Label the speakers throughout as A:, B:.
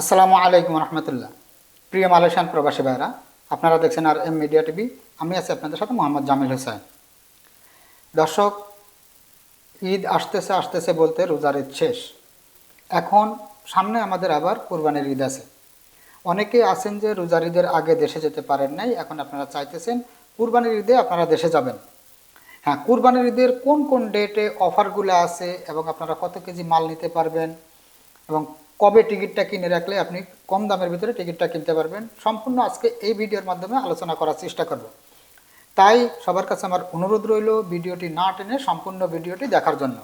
A: আসসালামু আলাইকুম রহমতুল্লাহ। প্রিয় মালয়েশিয়ান প্রবাসী ভাইরা আপনারা দেখছেন আর এম মিডিয়া টিভি। আমি আছি আপনাদের সাথে মোহাম্মদ জামিল হোসেন। দর্শক, ঈদ আসতেছে আসতেছে বলতে রোজার ঈদ শেষ। এখন সামনে আমাদের আবার কোরবানির ঈদ আছে। অনেকে আছেন যে রোজার ঈদের আগে দেশে যেতে পারেন নাই, এখন আপনারা চাইতেছেন কুরবানির ঈদে আপনারা দেশে যাবেন। হ্যাঁ কুরবানির ঈদের কোন কোন ডেটে অফারগুলো আছে এবং আপনারা কত কেজি মাল নিতে পারবেন এবং কবে টিকিটটা কিনে রাখলে আপনি কম দামের ভিতরে টিকিটটা কিনতে পারবেন? সম্পূর্ণ আজকে এই ভিডিওর মাধ্যমে আলোচনা করার চেষ্টা করব। তাই সবার কাছে আমার অনুরোধ রইল ভিডিওটি না টেনে সম্পূর্ণ ভিডিওটি দেখার জন্য।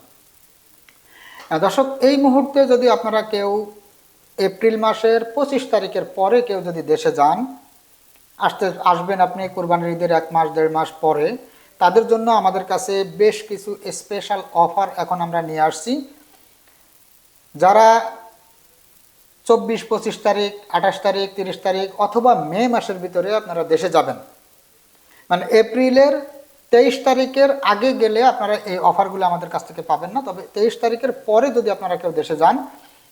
A: দর্শক, এই মুহূর্তে যদি আপনারা কেউ এপ্রিল মাসের পঁচিশ তারিখের পরে কেউ যদি দেশে যান, আসতে, আসবেন আপনি কোরবানির ঈদের এক মাস, দেড় মাস পরে, তাদের জন্য আমাদের কাছে বেশ কিছু স্পেশাল অফার এখন আমরা নিয়ে আসছি। যারা চব্বিশ, পঁচিশ তারিখ, আঠাশ তারিখ, তিরিশ তারিখ অথবা মে মাসের ভিতরে আপনারা দেশে যাবেন। মানে এপ্রিলের তেইশ তারিখের আগে গেলে আপনারা এই অফারগুলো আমাদের কাছ থেকে পাবেন না। তবে তেইশ তারিখের পরে যদি আপনারা কেউ দেশে যান,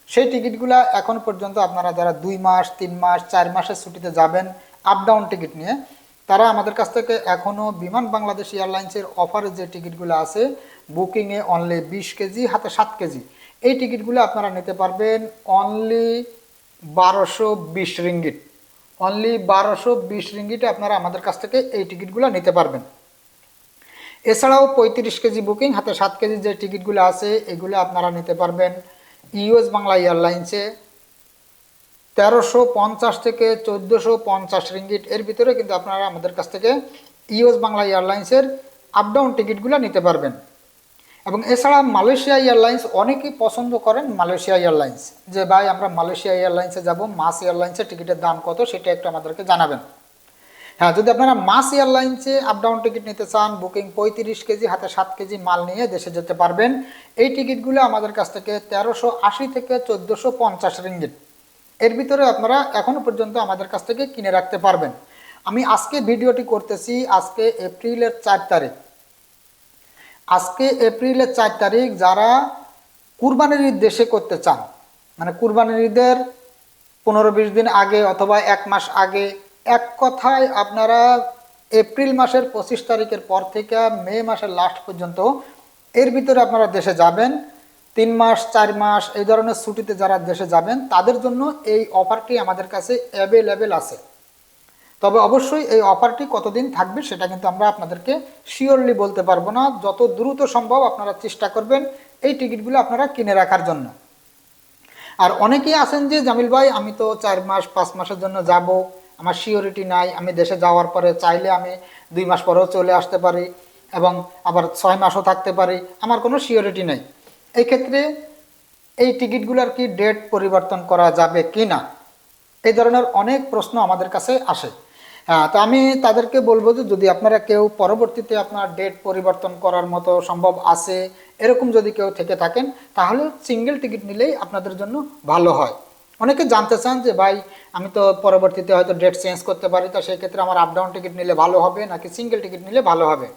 A: সেই টিকিটগুলো এখন পর্যন্ত আপনারা যারা দুই মাস, তিন মাস, চার মাসের ছুটিতে যাবেন আপ ডাউন টিকিট নিয়ে, তারা আমাদের কাছ থেকে এখনও বিমান বাংলাদেশ এয়ারলাইন্সের অফারে যে টিকিটগুলো আছে বুকিংয়ে অনলি বিশ কেজি, হাতে সাত কেজি। এই টিকিটগুলো আপনারা নিতে পারবেন অনলি বারোশো বিশ রিঙ্গিট অনলি বারোশো বিশ রিঙ্গিটে আপনারা আমাদের কাছ থেকে এই টিকিটগুলো নিতে পারবেন। এছাড়াও পঁয়ত্রিশ কেজি বুকিং, হাতে সাত কেজি যে টিকিটগুলো আছে, এগুলো আপনারা নিতে পারবেন ইউএস বাংলা এয়ারলাইন্সে। তেরোশো পঞ্চাশ থেকে চোদ্দোশো পঞ্চাশ রিঙ্গিট এর ভিতরে কিন্তু আপনারা আমাদের কাছ থেকে ইউএস বাংলা এয়ারলাইন্সের আপ ডাউন টিকিটগুলো নিতে পারবেন। এবং এছাড়া মালয়েশিয়া এয়ারলাইন্স অনেকেই পছন্দ করেন মালয়েশিয়া এয়ারলাইন্স। যে ভাই, আমরা মালয়েশিয়া এয়ারলাইন্সে যাব, মাস এয়ারলাইন্সের টিকিটের দাম কত সেটা একটু আমাদেরকে জানাবেন। হ্যাঁ যদি আপনারা মাস এয়ারলাইন্সে আপ ডাউন টিকিট নিতে চান বুকিং পঁয়ত্রিশ কেজি, হাতে সাত কেজি মাল নিয়ে দেশে যেতে পারবেন। এই টিকিটগুলো আমাদের কাছ থেকে তেরোশো আশি থেকে চোদ্দোশো পঞ্চাশ রিঙ্গিট এর ভিতরে আপনারা এখনও পর্যন্ত আমাদের কাছ থেকে কিনে রাখতে পারবেন। আমি আজকে ভিডিওটি করতেছি, আজকে এপ্রিলের চার তারিখ। আজকে এপ্রিলের চার তারিখ যারা কুরবানির ঈদ দেশে করতে চান মানে কুরবানির ঈদের পনেরো বিশ দিন আগে অথবা এক মাস আগে, এক কথায় আপনারা এপ্রিল মাসের পঁচিশ তারিখের পর থেকে মে মাসের লাস্ট পর্যন্ত এর ভিতরে আপনারা দেশে যাবেন। তিন মাস, চার মাস এই ধরনের ছুটিতে যারা দেশে যাবেন, তাদের জন্য এই অফারটি আমাদের কাছে অ্যাভেলেবেল আছে। তবে অবশ্যই এই অফারটি কতদিন থাকবে সেটা কিন্তু আমরা আপনাদেরকে শিওরলি বলতে পারব না। যত দ্রুত সম্ভব আপনারা চেষ্টা করবেন এই টিকিটগুলো আপনারা কিনে রাখার জন্য। আর অনেকেই আছেন যে, জামিল ভাই, আমি তো চার মাস, পাঁচ মাসের জন্য যাব, আমার সিওরিটি নাই, আমি দেশে যাওয়ার পরে চাইলে আমি দুই মাস পরেও চলে আসতে পারি এবং আবার ছয় মাসও থাকতে পারি, আমার কোনো সিওরিটি নেই। এই ক্ষেত্রে এই টিকিটগুলোর কি ডেট পরিবর্তন করা যাবে কি না এই ধরনের অনেক প্রশ্ন আমাদের কাছে আসে। তো আমি তাদেরকে বলব যে যদি আপনারা কেউ পরবর্তীতে আপনার ডেট পরিবর্তন করার মতো সম্ভব আছে, এরকম যদি কেউ থেকে থাকেন, তাহলে সিঙ্গেল টিকিট নিলেই আপনাদের জন্য ভালো হয়। অনেকে জানতে চান যে, ভাই, আমি তো পরবর্তীতে হয়তো ডেট চেঞ্জ করতে পারি, তো সেই ক্ষেত্রে আমার আপ ডাউন টিকিট নিলে ভালো হবে, নাকি সিঙ্গেল টিকিট নিলে ভালো হবে?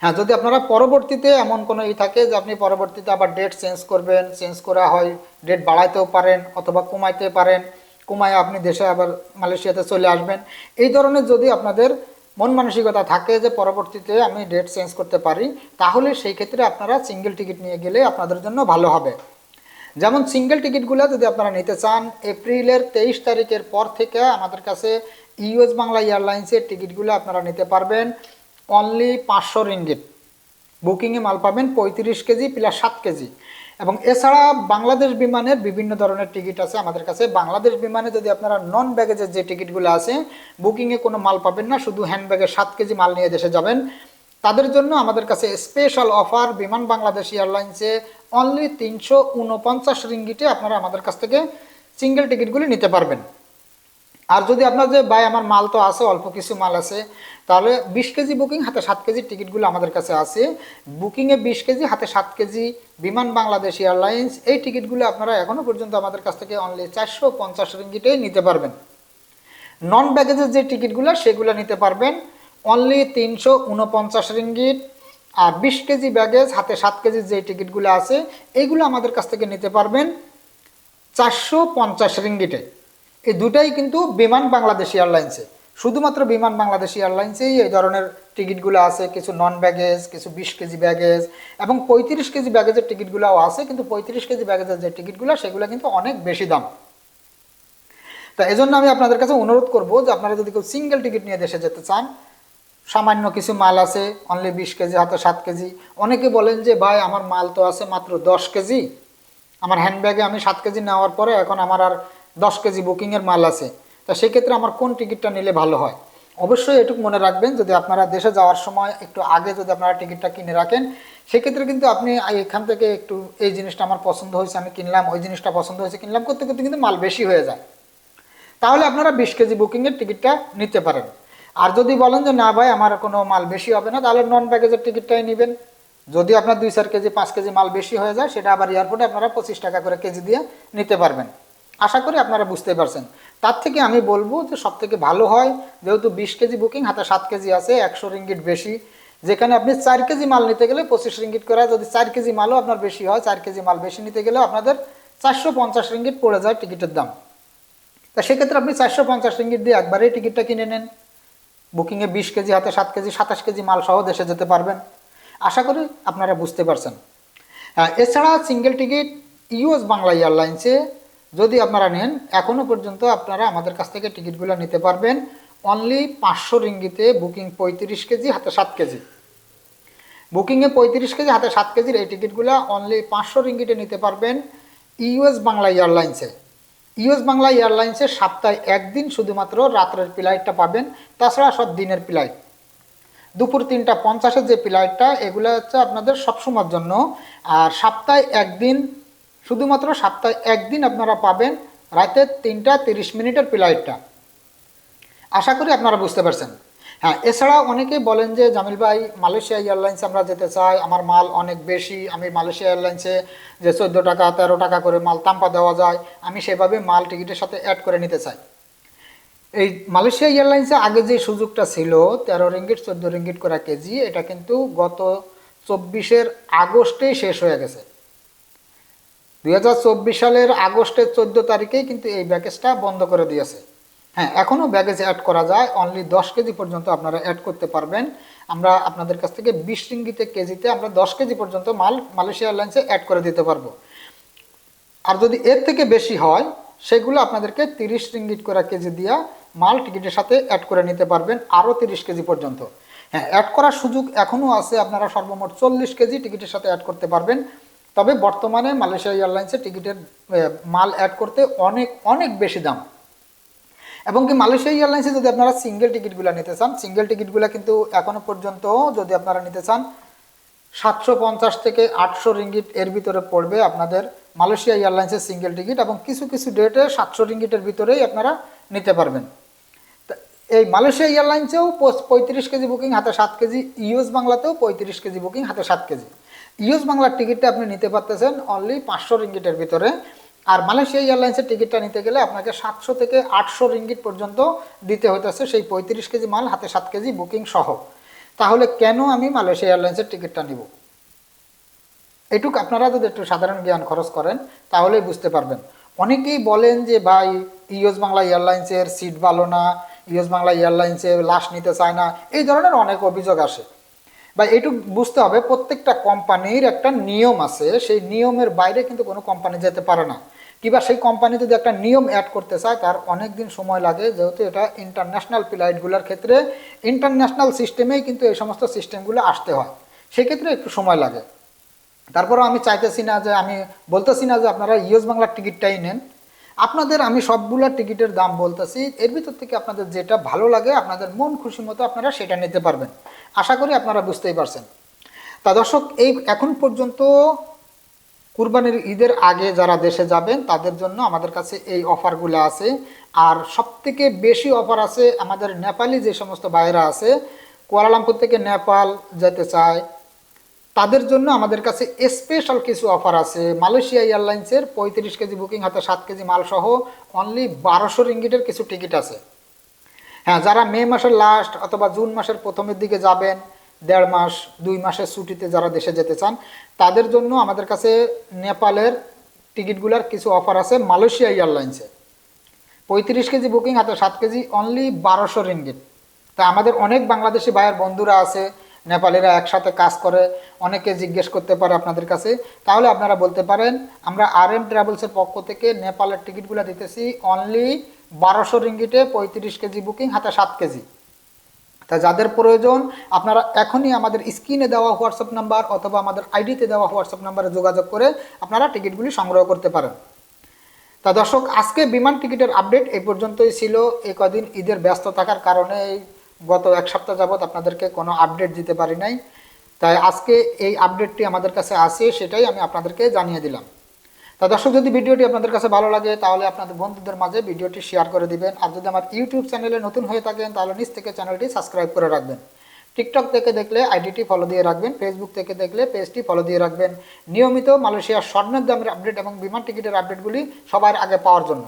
A: হ্যাঁ যদি আপনারা পরবর্তীতে এমন কোনো ই থাকে যে, আপনি পরবর্তীতে আবার ডেট চেঞ্জ করবেন চেঞ্জ করা হয় ডেট বাড়াইতেও পারেন অথবা কমাইতে পারেন কমায় আপনি দেশে আবার মালয়েশিয়াতে চলে আসবেন। এই ধরনের যদি আপনাদের মন মানসিকতা থাকে যে পরবর্তীতে আমি ডেট চেঞ্জ করতে পারি, তাহলে সেই ক্ষেত্রে আপনারা সিঙ্গেল টিকিট নিয়ে গেলে আপনাদের জন্য ভালো হবে। যেমন সিঙ্গেল টিকিটগুলো যদি আপনারা নিতে চান, এপ্রিলের তেইশ তারিখের পর থেকে আমাদের কাছে ইউএস বাংলা এয়ারলাইন্সের টিকিটগুলো আপনারা নিতে পারবেন। অনলি পাঁচশো রিঙ্গিট বুকিংয়ে মাল পাবেন পঁয়ত্রিশ কেজি প্লাস সাত কেজি। এবং এছাড়া বাংলাদেশ বিমানের বিভিন্ন ধরনের টিকিট আছে আমাদের কাছে। বাংলাদেশ বিমানে যদি আপনারা নন ব্যাগেজের যে টিকিটগুলো আছে, বুকিংয়ে কোনো মাল পাবেন না, শুধু হ্যান্ড ব্যাগে সাত কেজি মাল নিয়ে দেশে যাবেন। তাদের জন্য আমাদের কাছে স্পেশাল অফার বিমান বাংলাদেশ এয়ারলাইন্সে অনলি তিনশো উনপঞ্চাশ রিঙ্গিটে আপনারা আমাদের কাছ থেকে সিঙ্গেল টিকিটগুলি নিতে পারবেন। আর যদি আপনার যে, ভাই, আমার মাল তো আছে, অল্প কিছু মাল আছে, তাহলে বিশ কেজি বুকিং, হাতে সাত কেজি টিকিটগুলো আমাদের কাছে আছে। বুকিংয়ে বিশ কেজি, হাতে সাত কেজি, বিমান, বাংলাদেশ এয়ারলাইন্স, এই টিকিটগুলো আপনারা এখনও পর্যন্ত আমাদের কাছ থেকে অনলি চারশো পঞ্চাশ রিঙ্গিটেই নিতে পারবেন। নন ব্যাগেজের যে টিকিটগুলো, সেগুলো নিতে পারবেন। অনলি তিনশো উনপঞ্চাশ রিঙ্গিট আর বিশ কেজি ব্যাগেজ হাতে সাত কেজির যে টিকিটগুলো আছে এইগুলো আমাদের কাছ থেকে নিতে পারবেন চারশো পঞ্চাশ রিঙ্গিটে এই দুটাই কিন্তু বিমান বাংলাদেশ এয়ারলাইন্সে। শুধুমাত্র বিমান বাংলাদেশ এয়ারলাইন্সেই এই ধরনের টিকিটগুলো আছে, কিছু নন ব্যাগেজ কিছু বিশ কেজি ব্যাগেজ এবং পঁয়ত্রিশ কেজি ব্যাগেজের টিকিটগুলোও আছে, কিন্তু পঁয়ত্রিশ কেজি ব্যাগেজের যে টিকিটগুলো, সেগুলো কিন্তু অনেক বেশি দাম। তা এজন্য আমি আপনাদের কাছে অনুরোধ করব যে আপনারা যদি কেউ সিঙ্গেল টিকিট নিয়ে দেশে যেতে চান, সামান্য কিছু মাল আছে অনলি বিশ কেজি হাতে সাত কেজি। অনেকে বলেন যে, ভাই, আমার মাল তো আছে মাত্র দশ কেজি। আমার হ্যান্ডব্যাগে আমি সাত কেজি নেওয়ার পরে এখন আমার আর দশ কেজি বুকিংয়ের মাল আছে। তা সেক্ষেত্রে আমার কোন টিকিটটা নিলে ভালো হয়? অবশ্যই এটুকু মনে রাখবেন, যদি আপনারা দেশে যাওয়ার সময় একটু আগে যদি আপনারা টিকিটটা কিনে রাখেন, সেক্ষেত্রে কিন্তু আপনি এখান থেকে একটু এই জিনিসটা আমার পছন্দ হয়েছে, আমি কিনলাম, ওই জিনিসটা পছন্দ হয়েছে, কিনলাম, করতে করতে কিন্তু মাল বেশি হয়ে যায়। তাহলে আপনারা বিশ কেজি বুকিংয়ের টিকিটটা নিতে পারেন। আর যদি বলেন যে না ভাই, আমার কোনো মাল বেশি হবে না, তাহলে নন প্যাকেজের টিকিটটাই নেবেন। যদি আপনার দুই চার কেজি, পাঁচ কেজি মাল বেশি হয়ে যায়, সেটা আবার এয়ারপোর্টে আপনারা পঁচিশ টাকা করে কেজি দিয়ে নিতে পারবেন। আশা করি আপনারা বুঝতে পারছেন। তার থেকে আমি বলব যে সব থেকে ভালো হয়, যেহেতু বিশ কেজি বুকিং হাতে সাত কেজি আছে, একশো রিঙ্গিট বেশি। যেখানে আপনি চার কেজি মাল নিতে গেলে পঁচিশ রিঙ্গিট করে, যদি চার কেজি মালও আপনার বেশি হয়, চার কেজি মাল বেশি নিতে গেলেও আপনাদের চারশো পঞ্চাশ রিঙ্গিট পড়ে যায় টিকিটের দাম। তা সেক্ষেত্রে আপনি চারশো পঞ্চাশ রিঙ্গিট দিয়ে একবারেই টিকিটটা কিনে নেন। বুকিংয়ে বিশ কেজি, হাতে সাত কেজি, সাতাশ কেজি মাল সহ দেশে যেতে পারবেন। আশা করি আপনারা বুঝতে পারছেন। এছাড়া সিঙ্গেল টিকিট ইউএস বাংলা এয়ারলাইন্সে যদি আপনারা নেন এখনও পর্যন্ত আপনারা আমাদের কাছ থেকে টিকিটগুলো নিতে পারবেন। অনলি পাঁচশো রিঙ্গিতে বুকিং পঁয়ত্রিশ কেজি, হাতে সাত কেজি। বুকিংয়ে পঁয়ত্রিশ কেজি, হাতে সাত কেজির এই টিকিটগুলো অনলি পাঁচশো রিঙ্গিটে নিতে পারবেন ইউএস বাংলা এয়ারলাইন্সে। ইউএস বাংলা এয়ারলাইন্সে সপ্তাহে একদিন শুধুমাত্র রাত্রের ফ্লাইটটা পাবেন, তাছাড়া সব দিনের ফ্লাইট। দুপুর তিনটা পঞ্চাশের যে ফ্লাইটটা, এগুলো হচ্ছে আপনাদের সবসময়ের জন্য। আর সপ্তাহে একদিন শুধুমাত্র সপ্তাহে একদিন আপনারা পাবেন রাতে তিনটা তিরিশ মিনিটের ফ্লাইটটা আশা করি আপনারা বুঝতে পারছেন। হ্যাঁ এছাড়া অনেকেই বলেন যে, জামিল ভাই, মালয়েশিয়া এয়ারলাইন্সে আমরা যেতে চাই, আমার মাল অনেক বেশি, আমি মালয়েশিয়া এয়ারলাইন্সে যে চোদ্দ টাকা, তেরো টাকা করে মাল তাম্পা দেওয়া যায়, আমি সেভাবে মাল টিকিটের সাথে অ্যাড করে নিতে চাই। এই মালয়েশিয়া এয়ারলাইন্সে আগে যে সুযোগটা ছিল, তেরো রিঙ্গিট, চোদ্দ রিঙ্গিট করা কেজি, এটা কিন্তু গত চব্বিশের আগস্টেই শেষ হয়ে গেছে। দুই হাজার চব্বিশ সালের আগস্টের চোদ্দ তারিখেই কিন্তু এই ব্যাগেজটা বন্ধ করে দিয়েছে। হ্যাঁ এখনও ব্যাগেজ অ্যাড করা যায় অনলি দশ কেজি পর্যন্ত আপনারা অ্যাড করতে পারবেন। আমরা আপনাদের কাছ থেকে বিশ রিঙ্গিতে কেজিতে আমরা দশ কেজি পর্যন্ত মাল মালয়েশিয়া এয়ারলাইন্সে অ্যাড করে দিতে পারব। আর যদি এর থেকে বেশি হয়, সেগুলো আপনাদেরকে তিরিশ রিঙ্গিট করে কেজি দিয়া মাল টিকিটের সাথে অ্যাড করে নিতে পারবেন, আরও তিরিশ কেজি পর্যন্ত। হ্যাঁ অ্যাড করার সুযোগ এখনও আছে, আপনারা সর্বমোট চল্লিশ কেজি টিকিটের সাথে অ্যাড করতে পারবেন। তবে বর্তমানে মালয়েশিয়া এয়ারলাইন্সে টিকিটের মাল অ্যাড করতে অনেক অনেক বেশি দাম। এবং কি মালয়েশিয়া এয়ারলাইন্সে যদি আপনারা সিঙ্গেল টিকিটগুলো নিতে চান সিঙ্গেল টিকিটগুলো কিন্তু এখনও পর্যন্ত যদি আপনারা নিতে চান, সাতশো পঞ্চাশ থেকে আটশো রিঙ্গিট এর ভিতরে পড়বে আপনাদের মালয়েশিয়া এয়ারলাইন্সের সিঙ্গেল টিকিট এবং কিছু কিছু ডেটে সাতশো রিঙ্গিটের ভিতরেই আপনারা নিতে পারবেন। এই মালয়েশিয়া এয়ারলাইন্সেও পঁয়ত্রিশ কেজি বুকিং, হাতে সাত কেজি, ইউএস বাংলাতেও পঁয়ত্রিশ কেজি বুকিং, হাতে সাত কেজি। ইউএস বাংলার টিকিটটা আপনি নিতে পারতেছেন অনলি পাঁচশো রিঙ্গিটের ভিতরে। আর মালয়েশিয়া এয়ারলাইন্সের টিকিটটা নিতে গেলে আপনাকে সাতশো থেকে আটশো রিঙ্গিট পর্যন্ত দিতে হইতেছে সেই পঁয়ত্রিশ কেজি মাল, হাতে সাত কেজি বুকিং সহ। তাহলে কেন আমি মালয়েশিয়া এয়ারলাইন্সের টিকিটটা নিব? এটুক আপনারা যদি একটু সাধারণ জ্ঞান খরচ করেন, তাহলেই বুঝতে পারবেন। অনেকেই বলেন যে, ভাই, ইউএস বাংলা এয়ারলাইন্সের সিট ভালো না, ইউএস বাংলা এয়ারলাইন্সে লাশ নিতে চায় না। এই ধরনের অনেক অভিযোগ আসে। বা এইটুক বুঝতে হবে, প্রত্যেকটা কোম্পানির একটা নিয়ম আছে, সেই নিয়মের বাইরে কিন্তু কোনো কোম্পানি যেতে পারে না। কিংবা সেই কোম্পানি যদি একটা নিয়ম অ্যাড করতে চায়, তার অনেক দিন সময় লাগে, যেহেতু এটা ইন্টারন্যাশনাল ফ্লাইটগুলোর ক্ষেত্রে ইন্টারন্যাশনাল সিস্টেমেই কিন্তু এই সমস্ত সিস্টেমগুলো আসতে হয়। সেক্ষেত্রে একটু সময় লাগে। তারপরেও আমি চাইতেছি না যে, আমি বলতেছি না যে আপনারা ইউএস বাংলার টিকিটটাই নেন। আপনাদের আমি সবগুলো টিকিটের দাম বলতেছি, এর ভিতর থেকে আপনাদের যেটা ভালো লাগে, আপনাদের মন খুশি মতো আপনারা সেটা নিতে পারবেন। আশা করি আপনারা বুঝতেই পারছেন। তা দর্শক, এই এখন পর্যন্ত কুরবানির ঈদের আগে যারা দেশে যাবেন, তাদের জন্য আমাদের কাছে এই অফারগুলো আছে। আর সবথেকে বেশি অফার আছে আমাদের নেপালি যে সমস্ত বাইরা আছে, কুয়ালালামপুর থেকে নেপাল যেতে চায় তাদের জন্য আমাদের কাছে স্পেশাল কিছু অফার আছে। মালয়েশিয়া এয়ারলাইন্সের পঁয়ত্রিশ কেজি বুকিং হাতে সাত কেজি মাল সহ অনলি বারোশো রিঙ্গিটের কিছু টিকিট আছে। হ্যাঁ যারা মে মাসের লাস্ট অথবা জুন মাসের প্রথমের দিকে যাবেন, দেড় মাস, দুই মাসের ছুটিতে যারা দেশে যেতে চান, তাদের জন্য আমাদের কাছে নেপালের টিকিটগুলার কিছু অফার আছে মালয়েশিয়া এয়ারলাইন্সে। পঁয়ত্রিশ কেজি বুকিং হাতে সাত কেজি অনলি বারোশো রিঙ্গিট তা আমাদের অনেক বাংলাদেশি ভাইয়ের বন্ধুরা আছে নেপালিরা একসাথে কাজ করে, অনেকে জিজ্ঞেস করতে পারে আপনাদের কাছে। তাহলে আপনারা বলতে পারেন, আমরা আর এম ট্রাভেলসের পক্ষ থেকে নেপালের টিকিটগুলো দিতেছি অনলি বারোশো রিঙ্গিটে পঁয়ত্রিশ কেজি বুকিং, হাতে সাত কেজি। তা যাদের প্রয়োজন, আপনারা এখনই আমাদের স্ক্রিনে দেওয়া হোয়াটসঅ্যাপ নাম্বার অথবা আমাদের আইডিতে দেওয়া হোয়াটসঅ্যাপ নাম্বারে যোগাযোগ করে আপনারা টিকিটগুলি সংগ্রহ করতে পারেন। তা দর্শক, আজকে বিমান টিকিটের আপডেট এই পর্যন্তই ছিল। এই কদিন ঈদের ব্যস্ত থাকার কারণে এই গত এক সপ্তাহ যাবৎ আপনাদেরকে কোনো আপডেট দিতে পারি নাই। তাই আজকে এই আপডেটটি আমাদের কাছে আসে সেটাই আমি আপনাদেরকে জানিয়ে দিলাম। তা দর্শক, যদি ভিডিওটি আপনাদের কাছে ভালো লাগে, তাহলে আপনাদের বন্ধুদের মাঝে ভিডিওটি শেয়ার করে দিবেন। আর যদি আমার ইউটিউব চ্যানেলে নতুন হয়ে থাকেন, তাহলে নিচ থেকে চ্যানেলটি সাবস্ক্রাইব করে রাখবেন। টিকটক থেকে দেখলে আইডিটি ফলো দিয়ে রাখবেন ফেসবুক থেকে দেখলে পেজটি ফলো দিয়ে রাখবেন। নিয়মিত মালয়েশিয়ার স্বর্ণের দামের আপডেট এবং বিমান টিকিটের আপডেটগুলি সবার আগে পাওয়ার জন্য।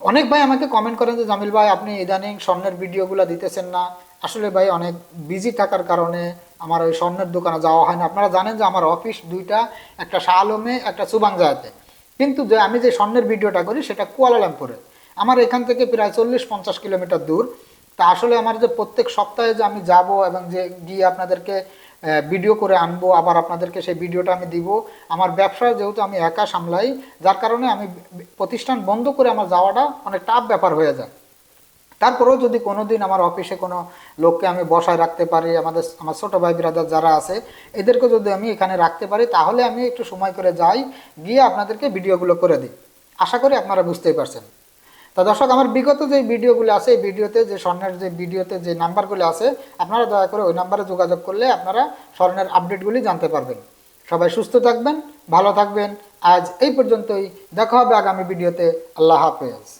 A: অনেক ভাই আমাকে কমেন্ট করেন যে, জামিল ভাই, আপনি ইদানিং স্বর্ণের ভিডিওগুলো দিতেছেন না। আসলে ভাই, অনেক বিজি থাকার কারণে আমার ওই স্বর্ণের দোকানে যাওয়া হয় না। আপনারা জানেন যে, আমার অফিস দুইটা, একটা শাহ আলমে একটা সুবাংজাতে। কিন্তু যে, আমি যে স্বর্ণের ভিডিওটা করি, সেটা কুয়ালালামপুরে। আমার এখান থেকে প্রায় চল্লিশ পঞ্চাশ কিলোমিটার দূর। তা আসলে আমার যে প্রত্যেক সপ্তাহে যে আমি যাব এবং যে গিয়ে আপনাদেরকে ভিডিও করে আনব, আবার আপনাদেরকে সেই ভিডিওটা আমি দিব। আমার ব্যবসা যেহেতু আমি একা সামলাই, যার কারণে আমি প্রতিষ্ঠান বন্ধ করে আমার যাওয়াটা অনেক টাফ ব্যাপার হয়ে যায়। তারপরেও যদি কোনো দিন আমার অফিসে কোনো লোককে আমি বসায় রাখতে পারি, আমাদের, আমার ছোটো ভাই বিরাদার যারা আছে, এদেরকে যদি আমি এখানে রাখতে পারি, তাহলে আমি একটু সময় করে যাই, গিয়ে আপনাদেরকে ভিডিওগুলো করে দিই। আশা করি আপনারা বুঝতেই পারছেন। তা দর্শক, আমার বিগত যে ভিডিওগুলো আছে, এই ভিডিওতে যে স্বর্ণের যে ভিডিওতে যে নাম্বারগুলো আছে, আপনারা দয়া করে ওই নাম্বারে যোগাযোগ করলে আপনারা স্বর্ণের আপডেটগুলি জানতে পারবেন। সবাই সুস্থ থাকবেন, ভালো থাকবেন। আজ এই পর্যন্তই। দেখা হবে আগামী ভিডিওতে। আল্লাহ হাফেজ।